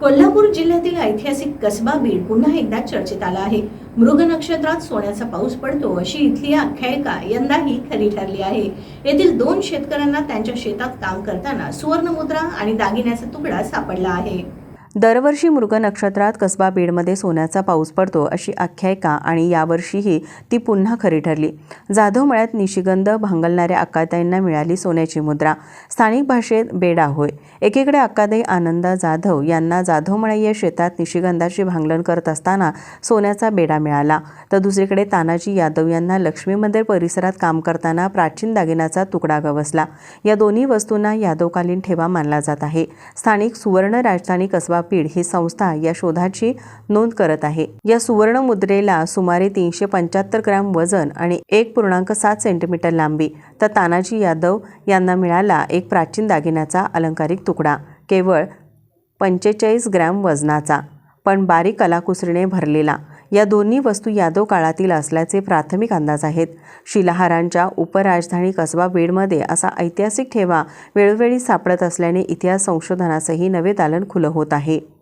कोल्हापूर जिल्ह्यातील ऐतिहासिक कसबा बीड पुन्हा एकदा चर्चेत आला आहे. मृग नक्षत्रात सोन्याचा पाऊस पडतो अशी इथली आख्यायिका यंदाही खरी ठरली आहे. येथील दोन शेतकऱ्यांना त्यांच्या शेतात काम करताना सुवर्णमुद्रा आणि दागिन्याचा तुकडा सापडला आहे. दरवर्षी मृग नक्षत्रात कसबा बीडमध्ये सोन्याचा पाऊस पडतो अशी आख्यायिका आणि यावर्षीही ती पुन्हा खरी ठरली. जाधव मळ्यात निशिगंध भांगलणाऱ्या अक्काताईंना मिळाली सोन्याची मुद्रा. स्थानिक भाषेत बेडा होय. एकीकडे अक्काताई आनंदा जाधव यांना जाधवमळा या शेतात निशिगंधाची भांगलन करत असताना सोन्याचा बेडा मिळाला. तर दुसरीकडे तानाजी यादव यांना लक्ष्मी मंदिर परिसरात काम करताना प्राचीन दागिन्याचा तुकडा गवसला. या दोन्ही वस्तूंना यादवकालीन ठेवा मानला जात आहे. स्थानिक सुवर्ण राजधानी कसबा पीड ही संस्था या शोधाची नोंद करत आहे. या सुवर्ण मुद्रेला सुमारे तीनशे पंच्याहत्तर ग्रॅम वजन आणि एक पूर्णांक सात सेंटीमीटर लांबी तर तानाजी यादव यांना मिळाला एक प्राचीन दागिन्याचा अलंकारिक तुकडा केवळ पंचेचाळीस ग्रॅम वजनाचा. पण बारीक कलाकुसरीने भरलेला या दोन्ही वस्तू यादव काळातील असल्याचे प्राथमिक अंदाज आहेत. शिलाहारांच्या उपराजधानी कसबा बीडमध्ये असा ऐतिहासिक ठेवा वेळोवेळी सापडत असल्याने इतिहास संशोधनासही नवे दालन खुलं होत आहे.